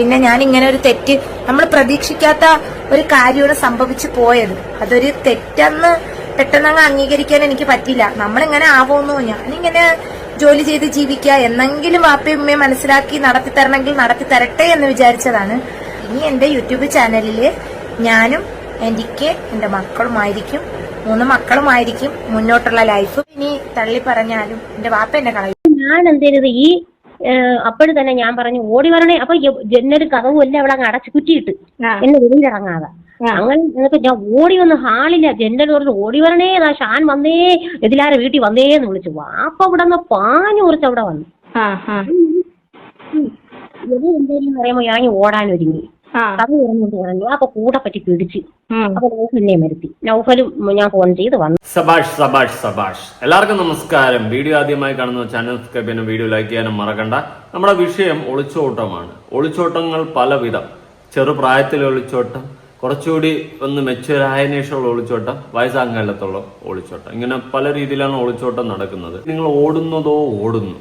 പിന്നെ ഞാൻ ഇങ്ങനെ ഒരു തെറ്റ് നമ്മൾ പ്രതീക്ഷിക്കാത്ത ഒരു കാര്യമാണ് സംഭവിച്ചു പോയത്. അതൊരു തെറ്റെന്ന് പെട്ടെന്നങ്ങ് അംഗീകരിക്കാൻ എനിക്ക് പറ്റില്ല. നമ്മളിങ്ങനെ ആവുമെന്നോ ഞാനിങ്ങനെ ജോലി ചെയ്ത് ജീവിക്കുക എന്നെങ്കിലും വാപ്പയും ഉമ്മയും മനസ്സിലാക്കി നടത്തി തരണമെങ്കിൽ നടത്തി തരട്ടെ എന്ന് വിചാരിച്ചതാണ്. ഇനി എന്റെ യൂട്യൂബ് ചാനലിൽ ഞാനും എനിക്ക് എന്റെ മക്കളുമായിരിക്കും മൂന്ന് മക്കളുമായിരിക്കും മുന്നോട്ടുള്ള ലൈഫ് ഇനി തള്ളി പറഞ്ഞാലും എന്റെ വാപ്പ എന്നെ കളയും. ഞാൻ എന്ത് ഈ അപ്പോഴും തന്നെ ഞാൻ പറഞ്ഞു ഓടി വരണേ. അപ്പൊ ജന്നൊരു കഥവും എല്ലാം അവിടെ അങ്ങ് അടച്ചു കുറ്റിയിട്ട്. എന്നെ വെളിയിലിറങ്ങാതെ അങ്ങനെ എന്നിട്ട് ഞാൻ ഓടി വന്ന് ഹാളില്ല ജനൽ പറഞ്ഞു ഓടി വരണേ ദാ ഷാൻ വന്നേ എതിലാരെ വീട്ടിൽ വന്നേ എന്ന് വിളിച്ചു. വാപ്പ ഇവിടെ നിന്ന് പാഞ്ഞു കുറിച്ച് അവിടെ വന്നു. എന്തെങ്കിലും ആ. എന്തേലും പറയുമ്പോ ഞാൻ ഓടാൻ ഒരുങ്ങി. ആ കഥ തുറന്നുകൊണ്ട് പറഞ്ഞു അപ്പൊ കൂടെ പറ്റി പിടിച്ച്. അപ്പൊ നൗഫലിനെ മരുത്തി നൗഫലും ഞാൻ ഫോൺ ചെയ്ത് വന്നു. സബാഷ് സബാഷ് സബാഷ്. എല്ലാവർക്കും നമസ്കാരം. വീഡിയോ ആദ്യമായി കാണുന്ന ചാനൽ സബ്സ്ക്രൈബ് ചെയ്യാനും വീഡിയോ ലൈക്ക് ചെയ്യാനും മറക്കണ്ട. നമ്മുടെ വിഷയം ഒളിച്ചോട്ടമാണ്. ഒളിച്ചോട്ടങ്ങൾ പലവിധം. ചെറുപ്രായത്തിലെ ഒളിച്ചോട്ടം കുറച്ചുകൂടി ഒന്ന് മെച്ചുവറായതിനു ശേഷമുള്ള ഒളിച്ചോട്ടം വയസ്സാങ്കാലത്തുള്ള ഒളിച്ചോട്ടം. ഇങ്ങനെ പല രീതിയിലാണ് ഒളിച്ചോട്ടം നടക്കുന്നത്. നിങ്ങൾ ഓടുന്നതോ ഓടുന്നു.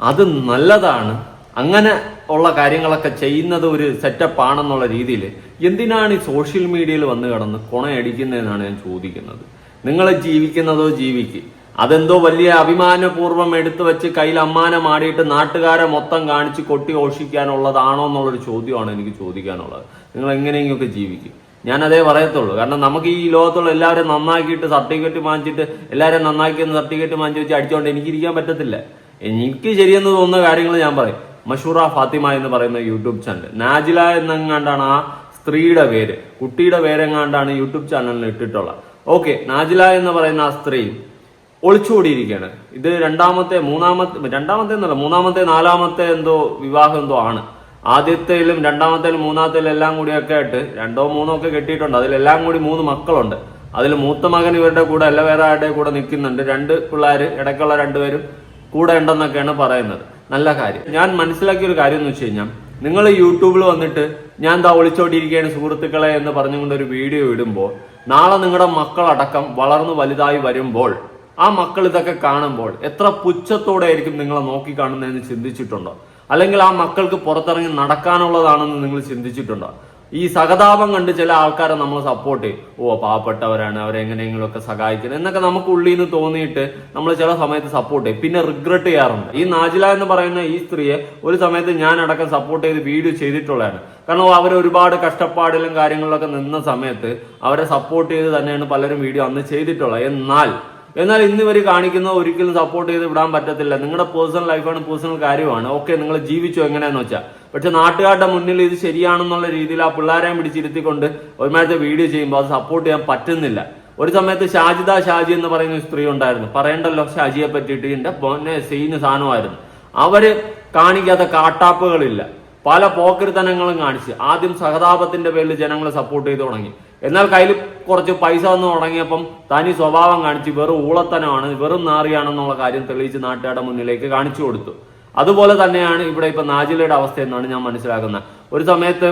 അത് നല്ലതാണ്. അങ്ങനെ ഉള്ള കാര്യങ്ങളൊക്കെ ചെയ്യുന്നത് ഒരു സെറ്റപ്പ് ആണെന്നുള്ള രീതിയിൽ എന്തിനാണ് ഈ സോഷ്യൽ മീഡിയയിൽ വന്ന് കിടന്ന് കൊണയടിക്കുന്നതെന്നാണ് ഞാൻ ചോദിക്കുന്നത്. നിങ്ങൾ ജീവിക്കുന്നതോ ജീവിക്ക്. അതെന്തോ വലിയ അഭിമാനപൂർവം എടുത്തു വെച്ച് കയ്യിൽ അമ്മാനം ആടിയിട്ട് നാട്ടുകാരെ മൊത്തം കാണിച്ച് കൊട്ടി ഘോഷിക്കാനുള്ളതാണോ എന്നുള്ളൊരു ചോദ്യമാണ് എനിക്ക് ചോദിക്കാനുള്ളത്. നിങ്ങൾ എങ്ങനെയെങ്കിലൊക്കെ ജീവിക്കും. ഞാൻ അതേ പറയത്തുള്ളൂ. കാരണം നമുക്ക് ഈ ലോകത്തുള്ള എല്ലാവരും നന്നാക്കിയിട്ട് സർട്ടിഫിക്കറ്റ് വാങ്ങിച്ചിട്ട് എല്ലാവരും നന്നാക്കിയെന്ന് സർട്ടിഫിക്കറ്റ് വാങ്ങിച്ച് വെച്ച് അടിച്ചുകൊണ്ട് എനിക്കിരിക്കാൻ പറ്റത്തില്ല. എനിക്ക് ശരിയെന്ന് തോന്നുന്ന കാര്യങ്ങൾ ഞാൻ പറയും. മഷൂറ ഫാത്തിമ എന്ന് പറയുന്ന യൂട്യൂബ് ചാനൽ. നാജില എന്നെങ്ങാണ്ടാണ് ആ സ്ത്രീയുടെ പേര്. കുട്ടിയുടെ പേരെങ്ങാണ്ടാണ് യൂട്യൂബ് ചാനലിൽ ഇട്ടിട്ടുള്ളത്. ഓക്കെ നാജില എന്ന് പറയുന്ന ആ സ്ത്രീ ഒളിച്ചുകൂടിയിരിക്കുകയാണ്. ഇത് രണ്ടാമത്തെ മൂന്നാമത്തെ രണ്ടാമത്തെ എന്നല്ല മൂന്നാമത്തെ നാലാമത്തെ എന്തോ വിവാഹം എന്തോ ആണ്. ആദ്യത്തേലും രണ്ടാമത്തേലും മൂന്നാമത്തേലും എല്ലാം കൂടി ഒക്കെ ആയിട്ട് രണ്ടോ മൂന്നോ ഒക്കെ കെട്ടിയിട്ടുണ്ട്. അതിലെല്ലാം കൂടി മൂന്ന് മക്കളുണ്ട്. അതിൽ മൂത്ത മകൻ ഇവരുടെ കൂടെ അല്ല വേറെ ആരുടെ കൂടെ നിൽക്കുന്നുണ്ട്. രണ്ട് പിള്ളേർ ഇടയ്ക്കുള്ള രണ്ടുപേരും കൂടെ ഉണ്ടെന്നൊക്കെയാണ് പറയുന്നത്. നല്ല കാര്യം. ഞാൻ മനസ്സിലാക്കിയ ഒരു കാര്യം എന്ന് വെച്ച് കഴിഞ്ഞാൽ നിങ്ങൾ യൂട്യൂബിൽ വന്നിട്ട് ഞാൻ എന്താ ഒളിച്ചോടിയിരിക്കുകയാണ് സുഹൃത്തുക്കളെ എന്ന് പറഞ്ഞുകൊണ്ട് ഒരു വീഡിയോ ഇടുമ്പോൾ നാളെ നിങ്ങളുടെ മക്കളടക്കം വളർന്നു വലുതായി വരുമ്പോൾ ആ മക്കൾ ഇതൊക്കെ കാണുമ്പോൾ എത്ര പുച്ഛത്തോടെ ആയിരിക്കും നിങ്ങളെ നോക്കി കാണുന്നതെന്ന് ചിന്തിച്ചിട്ടുണ്ടോ? അല്ലെങ്കിൽ ആ മക്കൾക്ക് പുറത്തിറങ്ങി നടക്കാനുള്ളതാണെന്ന് നിങ്ങൾ ചിന്തിച്ചിട്ടുണ്ടോ? ഈ സഹതാപം കണ്ട് ചില ആൾക്കാരെ നമ്മൾ സപ്പോർട്ട് ചെയ്യും. ഓ പാവപ്പെട്ടവരാണ് അവരെങ്ങനെയെങ്കിലും ഒക്കെ സഹായിക്കണം എന്നൊക്കെ നമുക്ക് ഉള്ളിൽ നിന്ന് തോന്നിയിട്ട് നമ്മൾ ചില സമയത്ത് സപ്പോർട്ട് ചെയ്യും. പിന്നെ റിഗ്രറ്റ് ചെയ്യാറുണ്ട്. ഈ നാജില എന്ന് പറയുന്ന ഈ സ്ത്രീയെ ഒരു സമയത്ത് ഞാൻ അടക്കം സപ്പോർട്ട് ചെയ്ത് വീഡിയോ ചെയ്തിട്ടുള്ളതാണ്. കാരണം അവർ ഒരുപാട് കഷ്ടപ്പാടിലും കാര്യങ്ങളിലൊക്കെ നിന്ന സമയത്ത് അവരെ സപ്പോർട്ട് ചെയ്ത് തന്നെയാണ് പലരും വീഡിയോ അന്ന് ചെയ്തിട്ടുള്ളത്. എന്നാൽ എന്നാൽ ഇന്ന് ഇവർ കാണിക്കുന്ന ഒരിക്കലും സപ്പോർട്ട് ചെയ്ത് വിടാൻ പറ്റത്തില്ല. നിങ്ങളുടെ പേഴ്സണൽ ലൈഫാണ് പേഴ്സണൽ കാര്യമാണ്. ഓക്കെ നിങ്ങൾ ജീവിച്ചു എങ്ങനെയാന്ന് വെച്ചാൽ പക്ഷെ നാട്ടുകാരുടെ മുന്നിൽ ഇത് ശരിയാണെന്നുള്ള രീതിയിൽ ആ പിള്ളേരെ പിടിച്ചിരുത്തിക്കൊണ്ട് ഒരുമാരത്തെ വീഡിയോ ചെയ്യുമ്പോൾ അത് സപ്പോർട്ട് ചെയ്യാൻ പറ്റുന്നില്ല. ഒരു സമയത്ത് ഷാജിദ ഷാജി എന്ന് പറയുന്ന സ്ത്രീ ഉണ്ടായിരുന്നു. പറയണ്ടല്ലോ ഷാജിയെ പറ്റിയിട്ട് എന്റെ പൊന്നെ സെയിന് സാധനമായിരുന്നു. അവർ കാണിക്കാത്ത കാട്ടാപ്പുകളില്ല. പല പോക്കരുത്തനങ്ങളും കാണിച്ച് ആദ്യം സഹതാപത്തിന്റെ പേരിൽ ജനങ്ങളെ സപ്പോർട്ട് ചെയ്ത് തുടങ്ങി. എന്നാൽ കയ്യിൽ കുറച്ച് പൈസ വന്ന് തുടങ്ങിയപ്പം തനി സ്വഭാവം കാണിച്ച് വെറും ഊളത്തനമാണ് വെറും നാറിയാണെന്നുള്ള കാര്യം തെളിയിച്ച് നാട്ടുകാരുടെ മുന്നിലേക്ക് കാണിച്ചു കൊടുത്തു. അതുപോലെ തന്നെയാണ് ഇവിടെ ഇപ്പൊ നാജിലയുടെ അവസ്ഥ എന്നാണ് ഞാൻ മനസ്സിലാക്കുന്നത്. ഒരു സമയത്ത്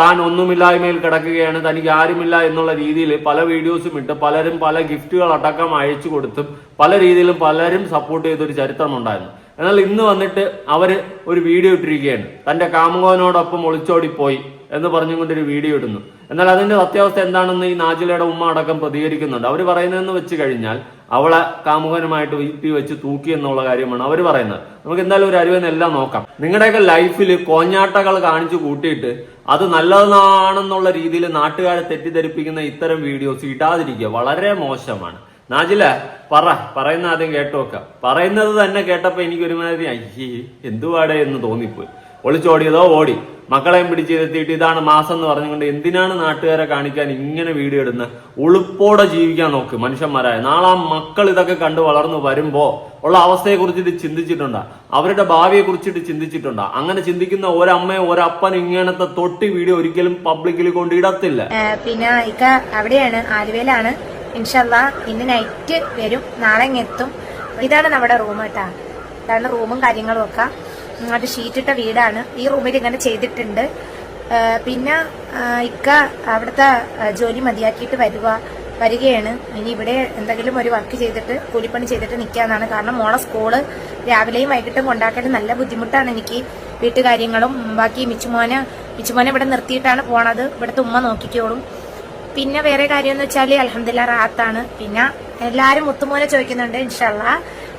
താൻ ഒന്നുമില്ലായ്മയിൽ കിടക്കുകയാണ് തനിക്ക് ആരുമില്ല എന്നുള്ള രീതിയിൽ പല വീഡിയോസും ഇട്ട് പലരും പല ഗിഫ്റ്റുകൾ അടക്കം അയച്ചു കൊടുത്തും പല രീതിയിലും പലരും സപ്പോർട്ട് ചെയ്തൊരു ചരിത്രം ഉണ്ടായിരുന്നു. എന്നാൽ ഇന്ന് വന്നിട്ട് അവർ ഒരു വീഡിയോ ഇട്ടിരിക്കുകയാണ്. തന്റെ കാമുകനോടൊപ്പം ഒളിച്ചോടിപ്പോയി. എന്ന് പറഞ്ഞുകൊണ്ട് ഒരു വീഡിയോ ഇടുന്നു. എന്നാൽ അതിന്റെ സത്യാവസ്ഥ എന്താണെന്ന് ഈ നാജിലയുടെ ഉമ്മ അടക്കം പ്രതികരിക്കുന്നുണ്ട്. അവർ പറയുന്നതെന്ന് വെച്ച് കഴിഞ്ഞാൽ അവളെ കാമുകനുമായിട്ട് വീട്ടിൽ വെച്ച് തൂക്കി എന്നുള്ള കാര്യമാണ് അവർ പറയുന്നത്. നമുക്ക് എന്തായാലും ഒരു അറിവെന്ന് എല്ലാം നോക്കാം. നിങ്ങളുടെയൊക്കെ ലൈഫിൽ കോഞ്ഞാട്ടകൾ കാണിച്ചു കൂട്ടിയിട്ട് അത് നല്ലതാണെന്നുള്ള രീതിയിൽ നാട്ടുകാരെ തെറ്റിദ്ധരിപ്പിക്കുന്ന ഇത്തരം വീഡിയോസ് ഇടാതിരിക്കുക വളരെ മോശമാണ്. നാജില പറ. പറയുന്ന ആദ്യം കേട്ടോക്ക പറയുന്നത് തന്നെ കേട്ടപ്പോ എനിക്ക് ഒരുമാതിരി അയ്യേ എന്തുവാടേ എന്ന് തോന്നിപ്പോയി. ഒളിച്ചോടിയതോ ഓടി. മക്കളെയും പിടിച്ച് പിടിച്ചിരുത്തിയിട്ട് ഇതാണ് മാസം എന്ന് പറഞ്ഞുകൊണ്ട് എന്തിനാണ് നാട്ടുകാരെ കാണിക്കാൻ ഇങ്ങനെ വീഡിയോ ഇടുന്നത് ഉളുപ്പോടെ ജീവിക്കാൻ നോക്ക് മനുഷ്യന്മാരായ. നാളെ ആ മക്കൾ ഇതൊക്കെ കണ്ടു വളർന്നു വരുമ്പോ ഉള്ള അവസ്ഥയെ കുറിച്ചിട്ട് ചിന്തിച്ചിട്ടുണ്ടോ? അവരുടെ ഭാവിയെ കുറിച്ചിട്ട് ചിന്തിച്ചിട്ടുണ്ടോ? അങ്ങനെ ചിന്തിക്കുന്ന ഒരമ്മയും ഒരപ്പനും ഇങ്ങനത്തെ തൊട്ടി വീഡിയോ ഒരിക്കലും പബ്ലിക്കിൽ കൊണ്ട് ഇടത്തില്ല. പിന്നെ അവിടെയാണ് ആലുവയിലാണ്. ഇൻഷല്ല ഇന്ന് നൈറ്റ് വരും. നാളെ എത്തും ഇതാണ് നമ്മുടെ റൂം കേട്ടാ ഇതാണ് റൂമും കാര്യങ്ങളും ഒക്കെ. അത് ഷീറ്റിട്ട വീടാണ്. ഈ റൂമിൽ ഇങ്ങനെ ചെയ്തിട്ടുണ്ട്. പിന്നെ ഇക്ക അവിടുത്തെ ജോലി മതിയാക്കിയിട്ട് വരുക വരികയാണ്. ഇനി ഇവിടെ എന്തെങ്കിലും ഒരു വർക്ക് ചെയ്തിട്ട് കൂലിപ്പണി ചെയ്തിട്ട് നിൽക്കാന്നാണ് കാരണം മോളെ സ്കൂൾ രാവിലെയും വൈകിട്ടും കൊണ്ടാക്കേണ്ട നല്ല ബുദ്ധിമുട്ടാണ് എനിക്ക്. വീട്ടുകാര്യങ്ങളും ബാക്കി മിച്ചുമോനെ മിച്ചുമോനെ ഇവിടെ നിർത്തിയിട്ടാണ് പോണത്. ഇവിടുത്തെ ഉമ്മ നോക്കിക്കോളും. പിന്നെ വേറെ കാര്യം എന്ന് വെച്ചാൽ അലഹമില്ല റാത്താണ്. പിന്നെ എല്ലാരും മുത്തുമോനെ ചോദിക്കുന്നുണ്ട് ഇൻഷല്ല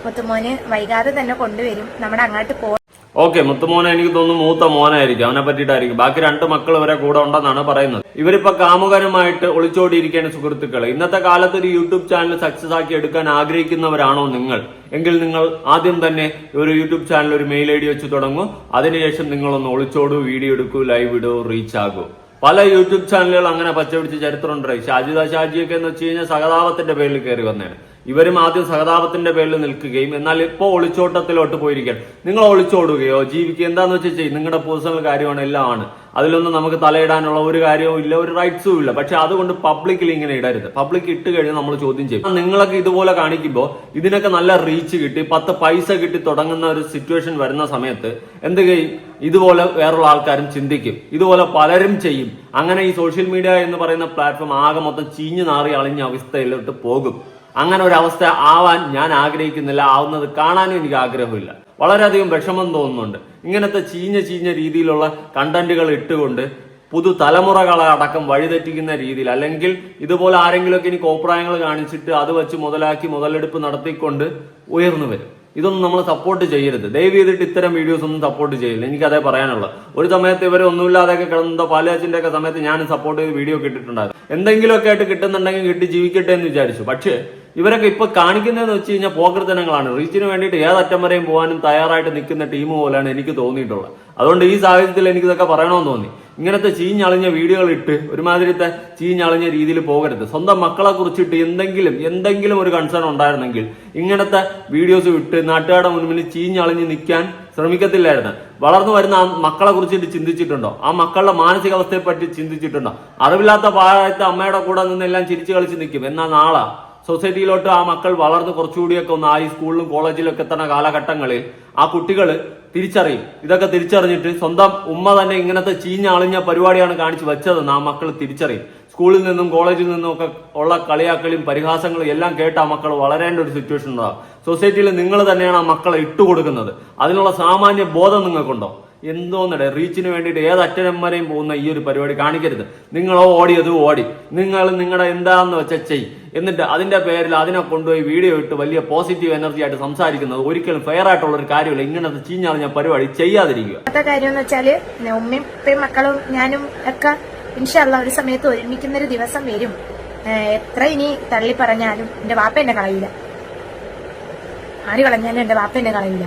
മുത്തുമോന് വൈകാതെ തന്നെ കൊണ്ടുവരും. നമ്മുടെ അങ്ങോട്ട് പോ ഓക്കെ മുത്തുമോനെ എനിക്ക് തോന്നുന്നു മൂത്ത മോനായിരിക്കും. അവനെ പറ്റിയിട്ടായിരിക്കും. ബാക്കി രണ്ട് മക്കൾ ഇവരെ കൂടെ ഉണ്ടെന്നാണ് പറയുന്നത്. ഇവരിപ്പോ കാമുകനുമായിട്ട് ഒളിച്ചോടിയിരിക്കുകയാണ് സുഹൃത്തുക്കൾ ഇന്നത്തെ കാലത്ത് ഒരു യൂട്യൂബ് ചാനൽ സക്സസ് ആക്കി എടുക്കാൻ ആഗ്രഹിക്കുന്നവരാണോ നിങ്ങൾ? എങ്കിൽ നിങ്ങൾ ആദ്യം തന്നെ ഒരു യൂട്യൂബ് ചാനൽ ഒരു മെയിൽ ഐ ഡി വെച്ച് തുടങ്ങൂ. അതിനുശേഷം നിങ്ങളൊന്ന് ഒളിച്ചോടൂ വീഡിയോ എടുക്കൂ ലൈവ് ഇടൂ റീച്ച് ആകൂ. പല യൂട്യൂബ് ചാനലുകൾ അങ്ങനെ പച്ചപിടിച്ച് ചരിത്രമുണ്ടായി ഷാജിദ ഷാജിയൊക്കെ എന്ന് വെച്ച് കഴിഞ്ഞാൽ സഹതാപത്തിന്റെ പേരിൽ കയറി വന്നതാണ് ഇവരും ആദ്യം സഹതാപത്തിന്റെ പേരിൽ നിൽക്കുകയും എന്നാൽ ഇപ്പോൾ ഒളിച്ചോട്ടത്തിലോട്ട് പോയിരിക്കുകയാണ് നിങ്ങൾ ഒളിച്ചോടുകയോ ജീവിക്കുക. എന്താന്ന് വെച്ചാൽ ചെയ്യും. നിങ്ങളുടെ പേഴ്സണൽ കാര്യമാണ് എല്ലാം ആണ്. അതിലൊന്നും നമുക്ക് തലയിടാനുള്ള ഒരു കാര്യവും ഇല്ല ഒരു റൈറ്റ്സും ഇല്ല. പക്ഷെ അതുകൊണ്ട് പബ്ലിക്കിൽ ഇങ്ങനെ ഇടരുത്. പബ്ലിക് ഇട്ട് കഴിഞ്ഞാൽ നമ്മൾ ചോദ്യം ചെയ്യും. നിങ്ങളൊക്കെ ഇതുപോലെ കാണിക്കുമ്പോൾ ഇതിനൊക്കെ നല്ല റീച്ച് കിട്ടി പത്ത് പൈസ കിട്ടി തുടങ്ങുന്ന ഒരു സിറ്റുവേഷൻ വരുന്ന സമയത്ത് എന്ത് ചെയ്യും? ഇതുപോലെ വേറുള്ള ആൾക്കാരും ചിന്തിക്കും. ഇതുപോലെ പലരും ചെയ്യും. അങ്ങനെ ഈ സോഷ്യൽ മീഡിയ എന്ന് പറയുന്ന പ്ലാറ്റ്ഫോം ആകെ മൊത്തം ചീഞ്ഞു നാറി അളിഞ്ഞ അവസ്ഥയിലോട്ട് പോകും. അങ്ങനെ ഒരു അവസ്ഥ ആവാൻ ഞാൻ ആഗ്രഹിക്കുന്നില്ല. ആവുന്നത് കാണാനും എനിക്ക് ആഗ്രഹമില്ല. വളരെയധികം വിഷമം തോന്നുന്നുണ്ട്. ഇങ്ങനത്തെ ചീഞ്ഞ ചീഞ്ഞ രീതിയിലുള്ള കണ്ടന്റുകൾ ഇട്ടുകൊണ്ട് പുതു തലമുറകളെ അടക്കം വഴിതെറ്റിക്കുന്ന രീതിയിൽ അല്ലെങ്കിൽ ഇതുപോലെ ആരെങ്കിലുമൊക്കെ ഇനി കോപ്രായങ്ങൾ കാണിച്ചിട്ട് അത് വെച്ച് മുതലാക്കി മുതലെടുപ്പ് നടത്തിക്കൊണ്ട് ഉയർന്നു വരും. ഇതൊന്നും നമ്മൾ സപ്പോർട്ട് ചെയ്യരുത്. ദയവ് ചെയ്തിട്ട് ഇത്തരം വീഡിയോസ് ഒന്നും സപ്പോർട്ട് ചെയ്യില്ല എനിക്കതേ പറയാനുള്ളത് ഒരു സമയത്ത് ഇവരെ ഒന്നുമില്ലാതെയൊക്കെ കിടന്ന പാലാച്ചിന്റെ ഒക്കെ സമയത്ത് ഞാൻ സപ്പോർട്ട് ചെയ്ത് വീഡിയോ കിട്ടിയിട്ടുണ്ടായിരുന്നു എന്തെങ്കിലുമൊക്കെ ആയിട്ട് കിട്ടുന്നുണ്ടെങ്കിൽ കിട്ടി ജീവിക്കട്ടെ എന്ന് വിചാരിച്ചു. പക്ഷേ ഇവരൊക്കെ ഇപ്പൊ കാണിക്കുന്നതെന്ന് വെച്ച് കഴിഞ്ഞാൽ പോകൃതനങ്ങളാണ്. റീച്ചിന് വേണ്ടിയിട്ട് ഏതറ്റം വരെയും പോകാനും തയ്യാറായിട്ട് നിൽക്കുന്ന ടീം പോലെയാണ് എനിക്ക് തോന്നിയിട്ടുള്ളത്. അതുകൊണ്ട് ഈ സാഹചര്യത്തിൽ എനിക്ക് ഇതൊക്കെ പറയണമെന്ന് തോന്നി. ഇങ്ങനത്തെ ചീഞ്ഞളിഞ്ഞ വീഡിയോകൾ ഇട്ട് ഒരുമാതിരിത്തെ ചീഞ്ഞളിഞ്ഞ രീതിയിൽ പോകരുത്. സ്വന്തം മക്കളെ കുറിച്ചിട്ട് എന്തെങ്കിലും എന്തെങ്കിലും ഒരു കൺസേൺ ഉണ്ടായിരുന്നെങ്കിൽ ഇങ്ങനത്തെ വീഡിയോസ് വിട്ട് നാട്ടുകാരുടെ മുന്നിൽ ചീഞ്ഞളിഞ്ഞ് നിൽക്കാൻ ശ്രമിക്കത്തില്ലായിരുന്നു. വളർന്നു വരുന്ന ആ മക്കളെ കുറിച്ചിട്ട് ചിന്തിച്ചിട്ടുണ്ടോ? ആ മക്കളുടെ മാനസികാവസ്ഥയെ പറ്റി ചിന്തിച്ചിട്ടുണ്ടോ? അറിവില്ലാത്ത പ്രായത്തെ അമ്മയുടെ കൂടെ നിന്നെല്ലാം ചിരിച്ചു കളിച്ച് നിൽക്കും. എന്നാൽ നാളെ? സൊസൈറ്റിയിലോട്ട് ആ മക്കൾ വളർന്ന് കുറച്ചുകൂടിയൊക്കെ ഒന്ന് ആയി സ്കൂളിലും കോളേജിലും ഒക്കെ എത്തുന്ന കാലഘട്ടങ്ങളിൽ ആ കുട്ടികൾ തിരിച്ചറിയും. ഇതൊക്കെ തിരിച്ചറിഞ്ഞിട്ട് സ്വന്തം ഉമ്മ തന്നെ ഇങ്ങനത്തെ ചീഞ്ഞളിഞ്ഞ പരിപാടിയാണ് കാണിച്ചു വെച്ചതെന്ന് ആ മക്കൾ തിരിച്ചറിയും. സ്കൂളിൽ നിന്നും കോളേജിൽ നിന്നും ഒക്കെ ഉള്ള കളിയാക്കളിയും പരിഹാസങ്ങളും എല്ലാം കേട്ട് ആ മക്കൾ വളരേണ്ട ഒരു സിറ്റുവേഷൻ ഉണ്ടാകും സൊസൈറ്റിയിൽ നിങ്ങൾ തന്നെയാണ് ആ മക്കളെ ഇട്ടുകൊടുക്കുന്നത് അതിനുള്ള സാമാന്യ ബോധം നിങ്ങൾക്കുണ്ടോ? എന്തോന്നടേ റീച്ചിന് വേണ്ടിയിട്ട് ഏത് അറ്റനം പോകുന്ന ഈ ഒരു പരിപാടി കാണിക്കരുത്. നിങ്ങളോ ഓടിയത് ഓടി. നിങ്ങൾ നിങ്ങളുടെ എന്താന്ന് വെച്ചാൽ ചെയ് എന്നിട്ട് അതിന്റെ പേരിൽ അതിനെ കൊണ്ടുപോയി വീഡിയോ ഇട്ട് വലിയ പോസിറ്റീവ് എനർജി ആയിട്ട് സംസാരിക്കുന്നത് ഒരിക്കലും ഫെയർ ആയിട്ടുള്ള ഒരു കാര്യമില്ല. ഇങ്ങനത്തെ ചീഞ്ഞറിഞ്ഞ പരിപാടി ചെയ്യാതിരിക്കുക. കാര്യം എന്ന് വെച്ചാൽ ഉമ്മയും ഉപ്പയും മക്കളും ഞാനും ഒക്കെ ഇൻഷല്ല ഒരു സമയത്ത് ഒരുമിക്കുന്ന ഒരു ദിവസം വരും. എത്ര ഇനി തള്ളി പറഞ്ഞാലും എന്റെ വാപ്പ എന്നെ കളയില്ല. ആര് കളഞ്ഞാലും എന്റെ വാപ്പ എന്നെ കളയില്ല.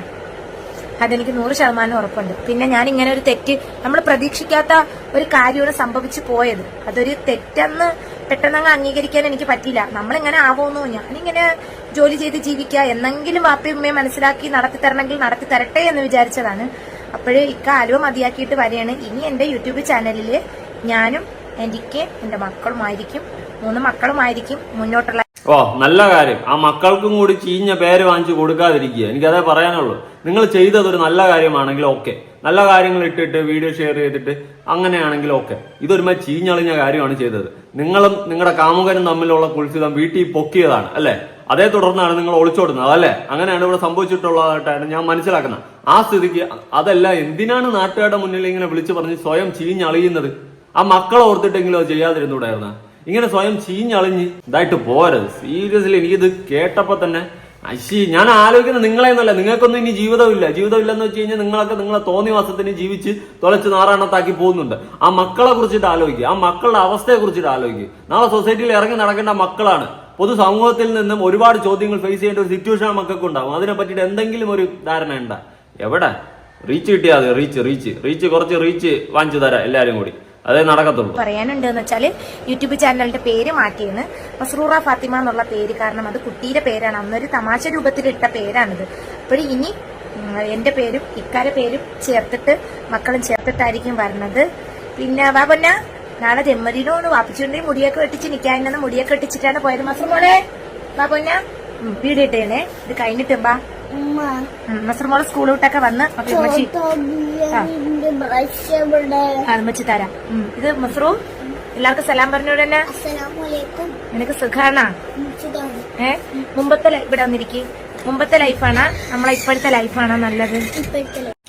അതെനിക്ക് നൂറ് ശതമാനം ഉറപ്പുണ്ട്. പിന്നെ ഞാൻ ഇങ്ങനെ ഒരു തെറ്റ് നമ്മൾ പ്രതീക്ഷിക്കാത്ത ഒരു കാര്യമാണ് സംഭവിച്ചു പോയത്. അതൊരു തെറ്റെന്ന് പെട്ടെന്നങ്ങ് അംഗീകരിക്കാൻ എനിക്ക് പറ്റില്ല നമ്മളിങ്ങനെ ആവുമെന്നോ ഞാനിങ്ങനെ ജോലി ചെയ്ത് ജീവിക്കുക എന്നെങ്കിലും വാപ്പയും ഉമ്മയും മനസ്സിലാക്കി നടത്തി തരണമെങ്കിൽ നടത്തി തരട്ടെ എന്ന് വിചാരിച്ചതാണ്. അപ്പോഴേ ഇക്കാലവും മതിയാക്കിയിട്ട് വരെയാണ് ഇനി എന്റെ യൂട്യൂബ് ചാനലിൽ ഞാനും എനിക്ക് എന്റെ മക്കളുമായിരിക്കും മൂന്ന് മക്കളുമായിരിക്കും മുന്നോട്ടുള്ള ഓ നല്ല കാര്യം. ആ മക്കൾക്കും കൂടി ചീഞ്ഞ പേര് വാങ്ങിച്ചു കൊടുക്കാതിരിക്കുക. എനിക്കതേ പറയാനുള്ളൂ. നിങ്ങൾ ചെയ്തത് ഒരു നല്ല കാര്യമാണെങ്കിൽ ഓക്കെ. നല്ല കാര്യങ്ങൾ ഇട്ടിട്ട് വീഡിയോ ഷെയർ ചെയ്തിട്ട് അങ്ങനെയാണെങ്കിൽ ഓക്കെ. മാ ചീഞ്ഞളിഞ്ഞ കാര്യമാണ് ചെയ്തത്. നിങ്ങളും നിങ്ങളുടെ കാമുകനും തമ്മിലുള്ള കുൽസിതം വീട്ടിൽ പൊക്കിയതാണ് അല്ലേ? അതേ തുടർന്നാണ് നിങ്ങൾ ഒളിച്ചോടുന്നത് അല്ലേ അങ്ങനെയാണ് ഇവിടെ സംഭവിച്ചിട്ടുള്ളതായിട്ടാണ് ഞാൻ മനസ്സിലാക്കുന്നത്. ആ സ്ഥിതിക്ക് അതല്ല എന്തിനാണ് നാട്ടുകാരുടെ മുന്നിൽ ഇങ്ങനെ വിളിച്ചു പറഞ്ഞ് സ്വയം ചീഞ്ഞളിയുന്നത്? ആ മക്കളെ ഓർത്തിട്ടെങ്കിലും അത് ചെയ്യാതിരുന്നൂടായിരുന്ന? ഇങ്ങനെ സ്വയം ചീഞ്ഞളിഞ്ഞ് ഇതായിട്ട് പോരത് സീരിയസ്ലി എനിക്കിത് കേട്ടപ്പോ തന്നെ അശി ഞാൻ ആലോചിക്കുന്നത് നിങ്ങളെന്നല്ല നിങ്ങൾക്കൊന്നും ഇനി ജീവിതമില്ല. ജീവിതമില്ലെന്ന് വെച്ച് കഴിഞ്ഞാൽ നിങ്ങളൊക്കെ നിങ്ങളെ തോന്നിവാസത്തിന് ജീവിച്ച് തുളച്ച് നാറാണത്താക്കി പോകുന്നുണ്ട്. ആ മക്കളെ കുറിച്ചിട്ട് ആലോചിക്കുക ആ മക്കളുടെ അവസ്ഥയെ കുറിച്ചിട്ട് ആലോചിക്കുക നാളെ സൊസൈറ്റിയിൽ ഇറങ്ങി നടക്കേണ്ട മക്കളാണ്. പൊതു സമൂഹത്തിൽ നിന്നും ഒരുപാട് ചോദ്യങ്ങൾ ഫേസ് ചെയ്യേണ്ട ഒരു സിറ്റുവേഷൻ ആ മക്കൾക്ക് ഉണ്ടാവും. അതിനെ പറ്റിയിട്ട് എന്തെങ്കിലും ഒരു ധാരണ ഉണ്ടാ? എവിടെ? റീച്ച് കിട്ടിയാൽ റീച്ച് റീച്ച് റീച്ച് കുറച്ച് റീച്ച് വാങ്ങിച്ചു തരാം എല്ലാരും കൂടി. അതേ നടക്കത്തുള്ളൂ. പറയാനുണ്ട് എന്ന് വെച്ചാൽ യൂട്യൂബ് ചാനലിന്റെ പേര് മാറ്റിയെന്ന്. മസ്റൂറ ഫാത്തിമ എന്നുള്ള പേര് കാരണം അത് കുട്ടിയുടെ പേരാണ്. അന്നൊരു തമാശ രൂപത്തിലിട്ട പേരാണിത്. അപ്പോൾ ഇനി എന്റെ എന്റെ പേരും ഇക്കാരെ പേരും ചേർത്തിട്ട് മക്കളും ചേർത്തിട്ടായിരിക്കും വരണത്. പിന്നെ വാ പൊന്ന നാളെ ജന്മദിനമാണ് വാപ്പിച്ചുണ്ടെങ്കിൽ മുടിയൊക്കെ വെട്ടിച്ച് നിൽക്കാനെന്ന് മുടിയൊക്കെ വെട്ടിച്ചിട്ടാണ് പോയത് മസർ മോളെ. വാ പൊന്ന. ഉം, ഇത് കഴിഞ്ഞിട്ടുമ്പാ മസർ മോളെ സ്കൂൾ വിട്ടൊക്കെ വന്ന്. ഉമ്മച്ചി ആ, ഉമ്മച്ചി തരാം. ഇത് മസറു എല്ലാവർക്കും സലാം പറഞ്ഞോട് തന്നെ നിനക്ക് സുഖാണോ? സുഖാണ്. ഏ? മുമ്പത്തെ ലൈഫ് ഇവിടെ വന്നിരിക്കും. മുമ്പത്തെ ലൈഫാണോ. നമ്മളെ ഇപ്പോഴത്തെ ലൈഫാണോ നല്ലത്?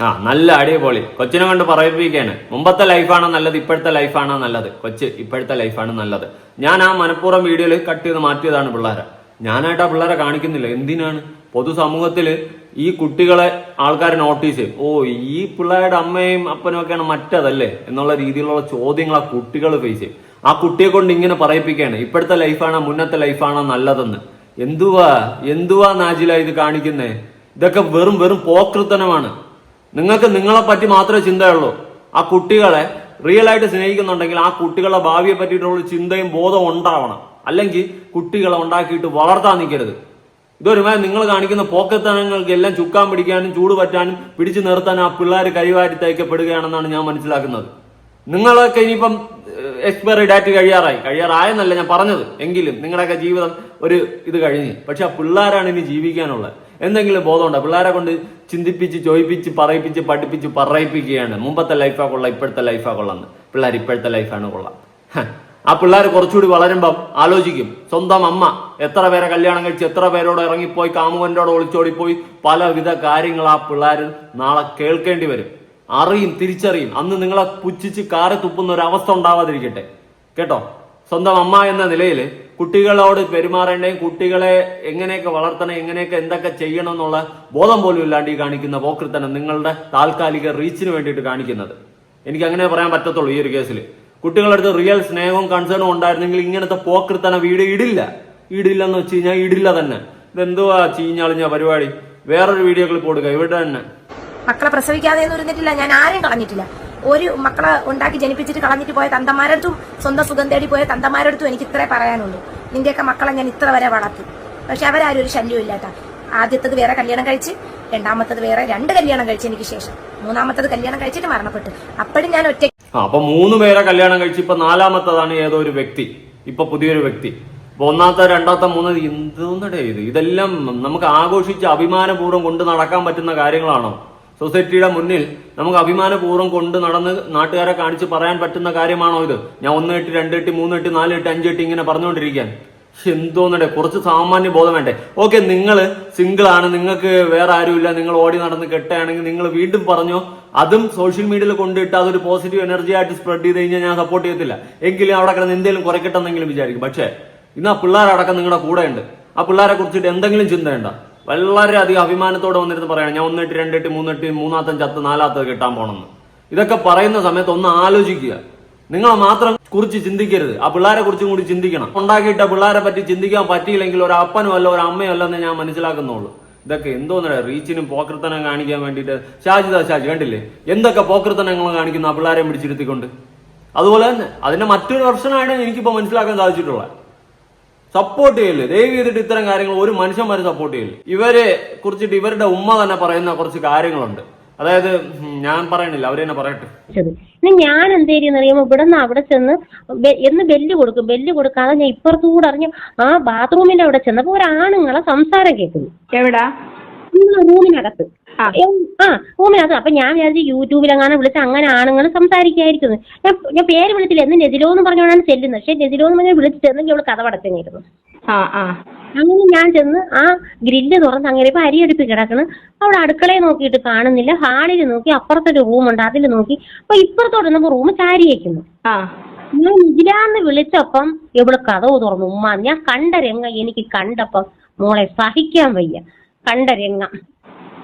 ആ നല്ല അടിപൊളി. കൊച്ചിനെ കൊണ്ട് പറയിപ്പിക്കാണ് മുമ്പത്തെ ലൈഫാണോ നല്ലത്? ഇപ്പോഴത്തെ ലൈഫാണോ നല്ലത്? കൊച്ച് ഇപ്പോഴത്തെ ലൈഫാണ് നല്ലത്. ഞാൻ ആ മനഃപൂർവം വീഡിയോയിൽ കട്ട് ചെയ്ത് മാറ്റിയതാണ് പിള്ളേരെ. ഞാനായിട്ട് ആ പിള്ളേരെ കാണിക്കുന്നില്ല. എന്തിനാണ്? പൊതുസമൂഹത്തിൽ ഈ കുട്ടികളെ ആൾക്കാർ നോട്ടീസ് ചെയ്യും. ഓ ഈ പിള്ളേരുടെ അമ്മയും അപ്പനും ഒക്കെയാണ് മറ്റതല്ലേ? എന്നുള്ള രീതിയിലുള്ള ചോദ്യങ്ങൾ ആ കുട്ടികൾ ഫേസ് ചെയ്യും. ആ കുട്ടിയെ കൊണ്ട് ഇങ്ങനെ പറയിപ്പിക്കുകയാണ്. ഇപ്പോഴത്തെ ലൈഫാണോ മുന്നത്തെ ലൈഫാണോ നല്ലതെന്ന്? എന്തുവാ? എന്തുവാ നാജില ഇത് കാണിക്കുന്നേ? ഇതൊക്കെ വെറും വെറും പോക്കൃത്തനമാണ് നിങ്ങൾക്ക് നിങ്ങളെ പറ്റി മാത്രമേ ചിന്തയുള്ളൂ. ആ കുട്ടികളെ റിയൽ ആയിട്ട് സ്നേഹിക്കുന്നുണ്ടെങ്കിൽ ആ കുട്ടികളുടെ ഭാവിയെ പറ്റിയിട്ടുള്ള ചിന്തയും ബോധവും ഉണ്ടാവണം. അല്ലെങ്കിൽ കുട്ടികളെ ഉണ്ടാക്കിയിട്ട് വളർത്താൻ നിൽക്കരുത്. ഇതൊരുമാതിരി നിങ്ങൾ കാണിക്കുന്ന പോക്കത്തനങ്ങൾക്ക് എല്ലാം ചുക്കാൻ പിടിക്കാനും ചൂട് പറ്റാനും പിടിച്ചു നിർത്താനും ആ പിള്ളേർ കൈവാരി തയ്ക്കപ്പെടുകയാണെന്നാണ് ഞാൻ മനസ്സിലാക്കുന്നത്. നിങ്ങളൊക്കെ ഇനിയിപ്പം എക്സ്പയറി ഡേറ്റ് കഴിയാറായി. കഴിയാറായെന്നല്ല ഞാൻ പറഞ്ഞത്. എങ്കിലും നിങ്ങളുടെയൊക്കെ ജീവിതം ഒരു ഇത് കഴിഞ്ഞ്. പക്ഷെ ആ പിള്ളേരാണ് ഇനി ജീവിക്കാനുള്ളത്. എന്തെങ്കിലും ബോധമുണ്ടോ? പിള്ളേരെ കൊണ്ട് ചിന്തിപ്പിച്ച് ചോയിപ്പിച്ച് പറയിപ്പിച്ച് പഠിപ്പിച്ച് പറയിപ്പിക്കുകയാണ്. മുമ്പത്തെ ലൈഫാ കൊള്ളാം ഇപ്പോഴത്തെ ലൈഫാ കൊള്ളാം പിള്ളേർ ഇപ്പോഴത്തെ ലൈഫാണ് കൊള്ളാം. ആ പിള്ളേർ കുറച്ചുകൂടി വളരുമ്പം ആലോചിക്കും. സ്വന്തം അമ്മ എത്ര പേരെ കല്യാണം കഴിച്ച് എത്ര പേരോട് ഇറങ്ങിപ്പോയി കാമുകന്റോട് ഒളിച്ചോടിപ്പോയി പലവിധ കാര്യങ്ങൾ ആ പിള്ളേർ നാളെ കേൾക്കേണ്ടി വരും. അറിയും തിരിച്ചറിയും. അന്ന് നിങ്ങളെ പുച്ഛിച്ച് കാറി തുപ്പുന്ന ഒരു അവസ്ഥ ഉണ്ടാവാതിരിക്കട്ടെ. കേട്ടോ? സ്വന്തം അമ്മ എന്ന നിലയിൽ കുട്ടികളോട് പെരുമാറേണ്ടയും കുട്ടികളെ എങ്ങനെയൊക്കെ വളർത്തണം എങ്ങനെയൊക്കെ എന്തൊക്കെ ചെയ്യണം എന്നുള്ള ബോധം പോലും ഇല്ലാണ്ട് ഈ കാണിക്കുന്ന പോക്കൃത്തനം നിങ്ങളുടെ താൽക്കാലിക റീച്ചിന് വേണ്ടിയിട്ട് കാണിക്കുന്നത്. എനിക്ക് അങ്ങനെ പറയാൻ പറ്റത്തുള്ളൂ ഈ ഒരു കേസിൽ കുട്ടികളുടെ അടുത്ത് റിയൽ സ്നേഹവും കൺസേണും ഉണ്ടായിരുന്നെങ്കിൽ ഇങ്ങനത്തെ പോക്കൃത്തന വീഡിയോ ഇടില്ല. ഇടില്ലെന്ന് വെച്ച് കഴിഞ്ഞാൽ ഇടില്ല തന്നെ. ഇതെന്തുവാ ചീഞ്ഞളിഞ്ഞ പരിപാടി? വേറൊരു വീഡിയോ ക്ലിപ്പ് കൊടുക്കുക ഇവിടെ തന്നെ. മക്കളെ പ്രസവിക്കാതെ ഇരുന്നിട്ടില്ല ഞാൻ ആരെയും കളഞ്ഞിട്ടില്ല. ഒരു മക്കളെ ഉണ്ടാക്കി ജനിപ്പിച്ചിട്ട് കളഞ്ഞിട്ട് പോയ തന്തമാരടുത്തും സ്വന്തം സുഖം തേടി പോയ തന്തമാരടുത്തും എനിക്ക് ഇത്രേ പറയാനുണ്ട് നിന്റെയൊക്കെ മക്കളെ ഞാൻ ഇത്ര വരെ വളർത്തി. പക്ഷെ അവരാരും ഒരു ശല്യവും ഇല്ലാത്ത ആദ്യത്തത് വേറെ കല്യാണം കഴിച്ച് രണ്ടാമത്തത് വേറെ രണ്ട് കല്യാണം കഴിച്ച് എനിക്ക് ശേഷം. മൂന്നാമത്തത് കല്യാണം കഴിച്ചിട്ട് മരണപ്പെട്ടു. അപ്പോഴും ഞാൻ ഒറ്റ ആ അപ്പൊ മൂന്ന് പേരെ കല്യാണം കഴിച്ച് ഇപ്പൊ നാലാമത്തതാണ് ഏതോ ഒരു വ്യക്തി. ഇപ്പൊ പുതിയൊരു വ്യക്തി. അപ്പൊ ഒന്നാമത്തെ രണ്ടാമത്തെ മൂന്നത് എന്തോന്നടേ ഇത്? ഇതെല്ലാം നമുക്ക് ആഘോഷിച്ച് അഭിമാനപൂർവം കൊണ്ട് നടക്കാൻ പറ്റുന്ന കാര്യങ്ങളാണോ? സൊസൈറ്റിയുടെ മുന്നിൽ നമുക്ക് അഭിമാനപൂർവം കൊണ്ട് നടന്ന് നാട്ടുകാരെ കാണിച്ച് പറയാൻ പറ്റുന്ന കാര്യമാണോ ഇത്? ഞാൻ ഒന്ന് എട്ട് രണ്ട് എട്ട് മൂന്ന് എട്ട് നാല് എട്ട് അഞ്ച് എട്ട് ഇങ്ങനെ പറഞ്ഞുകൊണ്ടിരിക്കാൻ. എന്തോന്നടേ? കുറച്ച് സാമാന്യ ബോധം വേണ്ടേ? ഓക്കെ നിങ്ങൾ സിംഗിൾ ആണ്. നിങ്ങൾക്ക് വേറെ ആരുമില്ല. നിങ്ങൾ ഓടി നടന്ന് കെട്ടുകയാണെങ്കിൽ നിങ്ങൾ വീണ്ടും പറഞ്ഞോ? അതും സോഷ്യൽ മീഡിയയിൽ കൊണ്ടിട്ട് അതൊരു പോസിറ്റീവ് എനർജി ആയിട്ട് സ്പ്രെഡ് ചെയ്ത് കഴിഞ്ഞാൽ ഞാൻ സപ്പോർട്ട് ചെയ്യത്തില്ല. എങ്കിലും അവിടെ കിടന്ന് എന്തെങ്കിലും കുറയ്ക്കട്ടെന്നെങ്കിലും വിചാരിക്കും. പക്ഷേ ഇന്ന് ആ പിള്ളേരടക്കം നിങ്ങളുടെ കൂടെ ഉണ്ട്. ആ പിള്ളേരെ കുറിച്ചിട്ട് എന്തെങ്കിലും ചിന്തയുണ്ട വളരെയധികം അഭിമാനത്തോടെ വന്നിരുന്ന് പറയണം ഞാൻ ഒന്നെട്ട് രണ്ടെട്ട് മൂന്നെട്ട് മൂന്നാത്തം ചത്ത് നാലാത്തത് കിട്ടാൻ പോണെന്ന്. ഇതൊക്കെ പറയുന്ന സമയത്ത് ഒന്ന് ആലോചിക്കുക. നിങ്ങൾ മാത്രം കുറിച്ച് ചിന്തിക്കരുത്. ആ പിള്ളേരെ കുറിച്ചും കൂടി ചിന്തിക്കണം. ഉണ്ടാക്കിയിട്ട് പിള്ളേരെ പറ്റി ചിന്തിക്കാൻ പറ്റിയില്ലെങ്കിൽ ഒരു അപ്പനും അല്ല ഒരു അമ്മയും അല്ലെന്ന് ഞാൻ മനസ്സിലാക്കുന്നുള്ളൂ. ഇതൊക്കെ എന്തോന്നട റീച്ചിനും പോക്കൃത്തനം കാണിക്കാൻ വേണ്ടിയിട്ട്. ഷാജിദ ഷാജി കണ്ടില്ലേ? എന്തൊക്കെ പോക്കൃത്തനങ്ങൾ കാണിക്കുന്ന ആ പിള്ളേരെ പിടിച്ചിരുത്തിക്കൊണ്ട്. അതുപോലെ തന്നെ അതിന്റെ മറ്റൊരു വെർഷനാണ് എനിക്കിപ്പോ മനസ്സിലാക്കാൻ സാധിച്ചിട്ടുള്ളത്. സപ്പോർട്ട് ചെയ്യല്ലേ? ദയവ് ചെയ്തിട്ട് ഇത്തരം കാര്യങ്ങൾ ഒരു മനുഷ്യന്മാരെ സപ്പോർട്ട് ചെയ്യില്ല? ഇവരെ കുറിച്ചിട്ട് ഇവരുടെ ഉമ്മ തന്നെ പറയുന്ന കുറച്ച് കാര്യങ്ങളുണ്ട്. അതായത് ഞാൻ പറയണില്ല. അവർ തന്നെ പറയട്ടെ. ഞാൻ എന്ത് ഞാൻ എന്തേരിയെന്ന് അറിയുമ്പോൾ ഇവിടെ നിന്ന് അവിടെ ചെന്ന് എന്ന് ബെല്ല് കൊടുക്കും. ബെല്ല് കൊടുക്കാതെ ഞാൻ ഇപ്പുറത്തുകൂടെ അറിഞ്ഞു ആ ബാത്റൂമിന്റെ അവിടെ ചെന്നപ്പോ ഒരാണുങ്ങളെ സംസാരം കേൾക്കുന്നു. എവിടാ? റൂമിനകത്ത്. ആ. റൂമിനകത്ത്. അപ്പൊ ഞാൻ വിചാരിച്ചു യൂട്യൂബിലെങ്ങാനും വിളിച്ച് അങ്ങനെ ആണുങ്ങൾ സംസാരിക്കായിരിക്കുന്നു. ഞാൻ ഞാൻ പേര് വിളിച്ചില്ല. എന്ന് നെതിലോ എന്ന് പറഞ്ഞുകൊണ്ടാണ് ചെല്ലുന്നത്. പക്ഷെ നെതിലോ എന്ന് പറഞ്ഞാൽ വിളിച്ച് ചെന്നെങ്കിൽ അവൾ കഥ പടച്ചെന്നിരുന്നു. അങ്ങനെ ഞാൻ ചെന്ന് ആ ഗ്രില്ല് തുറന്ന് അങ്ങനെ ഇപ്പൊ അരിയടുപ്പ് കിടക്കണ്. അവിടെ അടുക്കളയെ നോക്കിയിട്ട് കാണുന്നില്ല. ഹാളിൽ നോക്കി അപ്പുറത്തൊരു റൂമുണ്ട്. അതിൽ നോക്കി. അപ്പൊ ഇപ്പുറത്തോട്ട് നമ്മൾ റൂം ചാരി വയ്ക്കുന്നു ഞാൻ ഇതിലാന്ന് വിളിച്ചപ്പം ഇവൾ കഥവ് തുറന്നു. ഉമ്മ ഞാൻ കണ്ട രംഗം എനിക്ക് കണ്ടപ്പം മോളെ സഹിക്കാൻ വയ്യ. കണ്ട രംഗം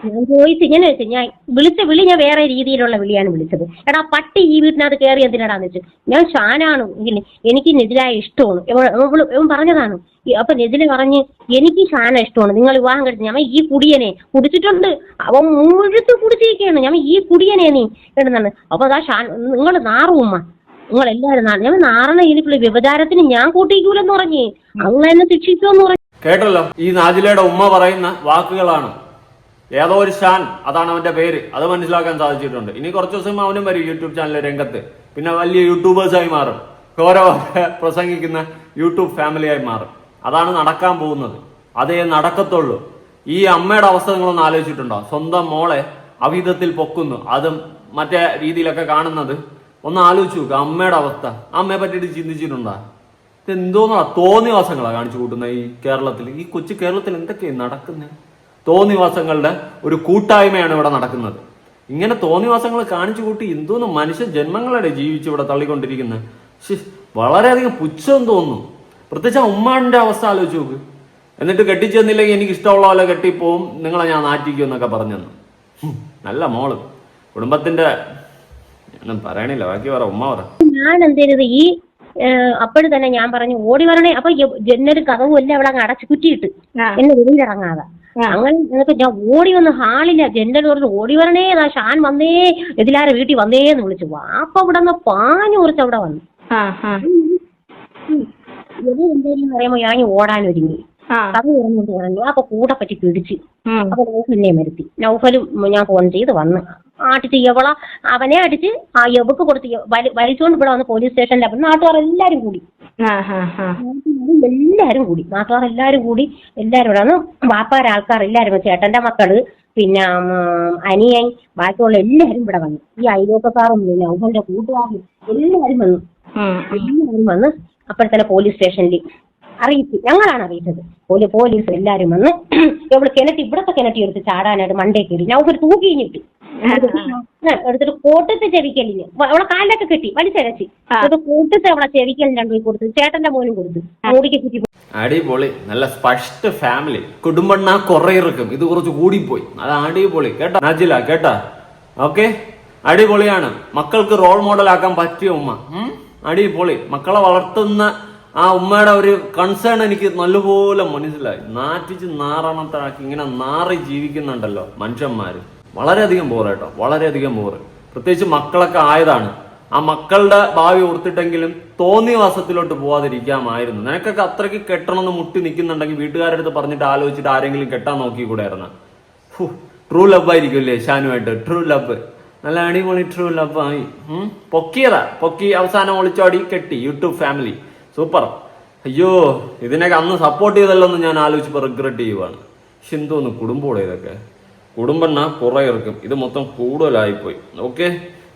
ഞാൻ ചോദിച്ചു ഇങ്ങനെ വെച്ചു ഞാൻ വിളിച്ച വിളി ഞാൻ വേറെ രീതിയിലുള്ള വിളിയാണ് വിളിച്ചത്. എടാ പട്ടി ഈ വീട്ടിനകത്ത് കയറി എന്തിനാടാന്ന് വെച്ചു ഞാൻ ഷാനാണ്. എനിക്ക് നെതിലായ ഇഷ്ടമാണ്. ഇവൻ പറഞ്ഞതാണ്. അപ്പൊ നെജിൽ പറഞ്ഞ് എനിക്ക് ഷാന ഇഷ്ടമാണ്. നിങ്ങൾ വിവാഹം കഴിച്ചു ഞാൻ ഈ കുടിയനെ കുടിച്ചിട്ടുണ്ട്. അവൻ മുഴുത്ത് കുടിച്ചിരിക്കുകയാണ്. ഞാൻ ഈ കുടിയനെ നീ എന്താണ് അപ്പൊ അതാ ഷാൻ നിങ്ങൾ നാറുമ്മ നിങ്ങൾ എല്ലാവരും ഞാൻ നാറണ ഇനിയിപ്പോൾ വ്യവചാരത്തിന് ഞാൻ കൂട്ടിക്കൂലെന്ന് പറഞ്ഞേ. അങ്ങനെ ശിക്ഷിക്കുമെന്ന് പറഞ്ഞു. കേട്ടല്ലോ? ഈ നാജിലയുടെ ഉമ്മ പറയുന്ന വാക്കുകളാണ്. ഏതോ ഒരു ഷാൻ അതാണ് അവന്റെ പേര്. അത് മനസ്സിലാക്കാൻ സാധിച്ചിട്ടുണ്ട്. ഇനി കുറച്ച് ദിവസം അവനും വരും യൂട്യൂബ് ചാനൽ രംഗത്ത്. പിന്നെ വലിയ യൂട്യൂബേഴ്സായി മാറും. ഓരോ പ്രസംഗിക്കുന്ന യൂട്യൂബ് ഫാമിലിയായി മാറും. അതാണ് നടക്കാൻ പോകുന്നത്. അതേ നടക്കത്തുള്ളൂ. ഈ അമ്മയുടെ അവസ്ഥ നിങ്ങളൊന്ന് ആലോചിച്ചിട്ടുണ്ടോ? സ്വന്തം മോളെ അവിധത്തിൽ പൊക്കുന്നു. അതും മറ്റേ രീതിയിലൊക്കെ കാണുന്നത്. ഒന്ന് ആലോചിച്ച് നോക്കുക അമ്മയുടെ അവസ്ഥ. അമ്മയെ പറ്റിയിട്ട് ചിന്തിച്ചിട്ടുണ്ടോ? ഇതെന്തോന്നാ? തോന്നിവാസങ്ങളാ കാണിച്ചു കൂട്ടുന്ന ഈ കേരളത്തിൽ. ഈ കൊച്ചു കേരളത്തിൽ എന്തൊക്കെയാണ് നടക്കുന്നത് തോന്നിവാസങ്ങളുടെ ഒരു കൂട്ടായ്മയാണ് ഇവിടെ നടക്കുന്നത്. ഇങ്ങനെ തോന്നിവാസങ്ങൾ കാണിച്ചു കൂട്ടി എന്തോന്ന് മനുഷ്യ ജന്മങ്ങളുടെ ജീവിച്ച് ഇവിടെ തള്ളിക്കൊണ്ടിരിക്കുന്നത് വളരെയധികം പുച്ഛം തോന്നുന്നു. പ്രത്യേകിച്ച് ഉമ്മാന്റെ അവസ്ഥ ആലോചിച്ച് നോക്ക്. എന്നിട്ട് കെട്ടിച്ചെന്നില്ലെങ്കിൽ എനിക്ക് ഇഷ്ടമുള്ള പോലെ കെട്ടിപ്പോവും. നിങ്ങളെ ഞാൻ നാറ്റിക്കും എന്നൊക്കെ പറഞ്ഞെന്ന്. നല്ല മോൾ. കുടുംബത്തിന്റെ ഒന്നും പറയണില്ല. ബാക്കി പറ ഉമ്മ പറ. ഞാൻ എന്ത് ഈ അപ്പോഴും തന്നെ ഞാൻ പറഞ്ഞു ഓടി വരണേ. അപ്പൊ എന്നൊരു കഥവും എല്ലാം അവിടെ അങ്ങ് അടച്ചു കുറ്റിയിട്ട് എന്നെ വെളിയിലിറങ്ങാതെ. അങ്ങനെ എന്നിട്ട് ഞാൻ ഓടി വന്ന് ഹാളില്ല ജനൽ തുറന്ന് ഓടി വരണേ നാ ഷാൻ വന്നേ എതിലാരെ വീട്ടിൽ വന്നേ എന്ന് വിളിച്ചു വാപ്പ ഇവിടെ നിന്ന് പാഞ്ഞു കുറച്ച് അവിടെ വന്നു. ഇത് എന്തെങ്കിലും പറയുമ്പോ ഞാൻ ഓടാൻ ഒരുങ്ങി. കഥ തുറന്നുകൊണ്ട് പറഞ്ഞു അപ്പൊ കൂടെ പറ്റി പിടിച്ച്. അപ്പൊ നൗഫലിനെ വരുത്തി. നൗഫലും ഞാൻ ഫോൺ ചെയ്ത് വന്ന്. ആട്ടിച്ച് എവള അവനെ അടിച്ച് ആ എവക്ക് കൊടുത്ത് വലിച്ചോണ്ട് വലിച്ചുകൊണ്ട് ഇവിടെ വന്ന് പോലീസ് സ്റ്റേഷനിൽ അപ്പൊ നാട്ടുകാർ എല്ലാരും കൂടി. എല്ലാരും കൂടി നാട്ടുകാർ എല്ലാരും കൂടി. എല്ലാരും ഇവിടെ വന്ന് വാപ്പാര ആൾക്കാർ എല്ലാരും ചേട്ടന്റെ മക്കൾ പിന്നെ അനിയൻ ബാക്കിയുള്ള എല്ലാരും ഇവിടെ വന്നു. ഈ അയലോക്കക്കാരും പിന്നെ നൗഫലിന്റെ കൂട്ടുകാരും എല്ലാരും വന്നു. എല്ലാരും വന്ന് അപ്പോഴത്തെ പോലീസ് സ്റ്റേഷനിൽ അറിയിച്ചു ഞങ്ങളാണ് അറിയിച്ചത്. പോലീ പോലീസ് എല്ലാരും വന്ന് ഇവൾ കിണറ്റി ഇവിടത്തെ കിണറ്റി എടുത്ത് ചാടാനായിട്ട് മണ്ടേ കയറി. ഞാൻ ഒരു തൂക്കി കഴിഞ്ഞിട്ട് എടുത്തിട്ട് കൂട്ടത്തെ ചെവിക്കലിന്. അവളെ കാലിലൊക്കെ കെട്ടി. വലിച്ചരച്ചി എന്നിട്ട് കോട്ടത്തെ അവളെ ചെവിക്കലിന് രണ്ടുപോയി കൊടുത്തു. ചേട്ടന്റെ മോനും കൊടുത്തു. മൂടിക്ക് ചുറ്റി അടിപൊളി. നല്ല സ്പഷ്ട ഫാമിലി. കുടുംബണ്ണ കുറെ ഇറക്കും. ഇത് കുറച്ച് കൂടിപ്പോയി. അത് അടിപൊളി. കേട്ടാ? നജില കേട്ടാ? ഓക്കെ? അടിപൊളിയാണ്. മക്കൾക്ക് റോൾ മോഡൽ ആക്കാൻ പറ്റിയ ഉമ്മ. അടിപൊളി. മക്കളെ വളർത്തുന്ന ആ ഉമ്മയുടെ ഒരു കൺസേൺ എനിക്ക് നല്ലപോലെ മനസ്സിലായി. നാറ്റിച്ച് നാറണത്താക്കി ഇങ്ങനെ നാറി ജീവിക്കുന്നുണ്ടല്ലോ മനുഷ്യന്മാര്. വളരെയധികം ബോറ് കേട്ടോ. വളരെയധികം ബോറ് പ്രത്യേകിച്ച് മക്കളൊക്കെ ആയതാണ്. ആ മക്കളുടെ ഭാവി ഓർത്തിട്ടെങ്കിലും തോന്നിയ വാസത്തിലോട്ട് പോവാതിരിക്കാമായിരുന്നു. നിനക്കൊക്കെ അത്രയ്ക്ക് കെട്ടണമെന്ന് മുട്ടി നിൽക്കുന്നുണ്ടെങ്കിൽ വീട്ടുകാരുടെ അടുത്ത് പറഞ്ഞിട്ട് ആലോചിച്ചിട്ട് ആരെങ്കിലും കെട്ടാൻ നോക്കിക്കൂടായിരുന്ന ട്രൂ ലവ് ആയിരിക്കുമല്ലേ ഷാനുമായിട്ട് ട്രൂ ലവ് നല്ല അടിപൊളി ട്രൂ ലവ് ആയി. പൊക്കിയതാ. പൊക്കി അവസാനം ഒളിച്ചോടി കെട്ടി. യൂട്യൂബ് ഫാമിലി സൂപ്പർ അയ്യോ ഇതിനൊക്കെ അന്ന് സപ്പോർട്ട് ചെയ്തല്ലോ എന്ന് ഞാൻ ആലോചിച്ചപ്പോൾ റിഗ്രറ്റ് ചെയ്യുവാണ്. പക്ഷെ എന്തോന്ന് ഇതൊക്കെ? കുടുംബം കുറെ ഇറക്കും. ഇത് മൊത്തം കൂടുതലായിപ്പോയി. ഓക്കെ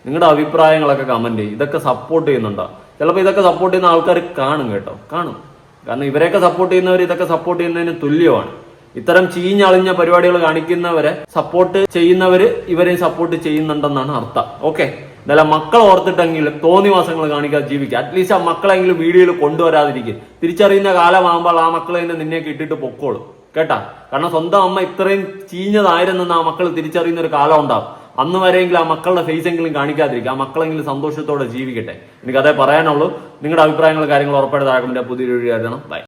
നിങ്ങളുടെ അഭിപ്രായങ്ങളൊക്കെ കമന്റ് ചെയ്യും. ഇതൊക്കെ സപ്പോർട്ട് ചെയ്യുന്നുണ്ടോ? ചിലപ്പോൾ ഇതൊക്കെ സപ്പോർട്ട് ചെയ്യുന്ന ആൾക്കാർ കാണും കേട്ടോ. കാണും. കാരണം ഇവരെയൊക്കെ സപ്പോർട്ട് ചെയ്യുന്നവർ ഇതൊക്കെ സപ്പോർട്ട് ചെയ്യുന്നതിന് തുല്യമാണ്. ഇത്തരം ചീഞ്ഞളിഞ്ഞ പരിപാടികൾ കാണിക്കുന്നവരെ സപ്പോർട്ട് ചെയ്യുന്നവര് ഇവരെയും സപ്പോർട്ട് ചെയ്യുന്നുണ്ടെന്നാണ് അർത്ഥം. ഓക്കെ എന്തായാലും മക്കൾ ഓർത്തിട്ടെങ്കിലും തോന്നിവാസങ്ങൾ കാണിക്കാതെ ജീവിക്കുക അറ്റ്ലീസ്റ്റ് ആ മക്കളെങ്കിലും വീഡിയോയിൽ കൊണ്ടുവരാതിരിക്കും. തിരിച്ചറിയുന്ന കാലമാകുമ്പോൾ ആ മക്കളെ തന്നെ നിന്നെ കിട്ടിയിട്ട് പൊക്കോളും. കേട്ടാ? കാരണം സ്വന്തം അമ്മ ഇത്രയും ചീഞ്ഞതായിരുന്നെന്ന് ആ മക്കൾ തിരിച്ചറിയുന്ന ഒരു കാലം ഉണ്ടാവും. അന്ന് വരെയെങ്കിലും ആ മക്കളുടെ ഫേസ് എങ്കിലും കാണിക്കാതിരിക്കുക ആ മക്കളെങ്കിലും സന്തോഷത്തോടെ ജീവിക്കട്ടെ. എനിക്ക് അതേ പറയാനുള്ളൂ. നിങ്ങളുടെ അഭിപ്രായങ്ങളും കാര്യങ്ങളും ഉറപ്പായിട്ട് താഴെ പുതിയൊരു വീഡിയോ ആയിരുന്നു ബൈ